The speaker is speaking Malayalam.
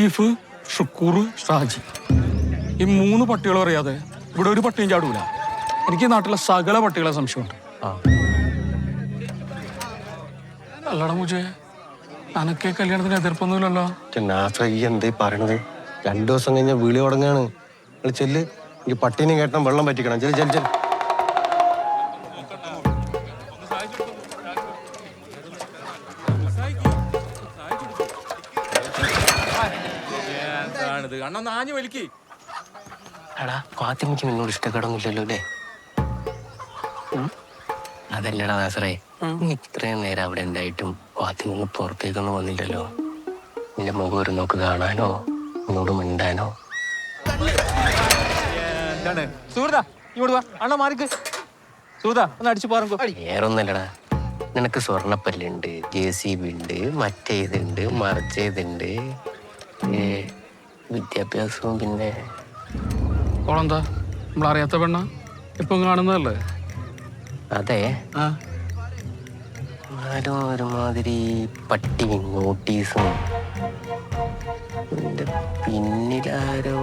ലത്തീഫ് ഷുക്കൂർ ഷാജി. ഈ മൂന്ന് പട്ടികൾ അറിയാതെ ഇവിടെ ഒരു പട്ടിയും ചാടൂല. എനിക്ക് ഈ നാട്ടിലെ സകല പട്ടികളെ സംശയമുണ്ട്. അല്ലടാ മുജേ അനക്കെ കല്യാണത്തിന് എതിർപ്പൊന്നുമില്ലല്ലോ. നാസ ഈ എന്തേ പറയണത്? രണ്ടു ദിവസം കഴിഞ്ഞ വിളി തുടങ്ങാണ്. നിങ്ങൾ ചെല്ല് ഈ പട്ടീനെ കേട്ടണം വെള്ളം പറ്റിക്കണം ചെൽ ചെൽ ചെൽ എന്താണിത് കണ്ണൊന്ന് നാഞ്ഞു വലിക്ക്. എടാ ഫാത്തിമയ്ക്ക് നിന്നോട് ഇഷ്ടക്കേടൊന്നുമില്ലല്ലോ അല്ലേ? അതല്ലടാ നാസറേ. നീ ഇത്രയും നേരം അവിടെ ഉണ്ടായിട്ടും ഫാത്തിമ ഒന്ന് പുറത്തേക്കൊന്നും വന്നില്ലല്ലോ. നിന്റെ മുഖം ഒരു നോക്ക് കാണാനോ? നിന്നോട് മിണ്ടാനോ? എന്താണ്? സുഹൃത്താ ഇങ്ങോട്ട് വാ. അണ്ണ മാറിക്ക്. സുഹൃത്താ ഒന്ന് അടിച്ചു പാറങ്കോ വേറൊന്നല്ലടാ നിനക്ക് സ്വർണപ്പല്ലുണ്ട് ജെ സി ബി ഉണ്ട് മറ്റേതുണ്ട് മറിച്ചേതുണ്ട്. വിദ്യാഭ്യാസവും പിന്നെ ഓളെന്താ? നമ്മളറിയാത്ത പെണ്ണ? ഇപ്പം കാണുന്നതല്ലേ? അതെ. ആ. എന്നാലും ഒരുമാതിരി പട്ടി നോട്ടീസും. പിന്നിലാരോ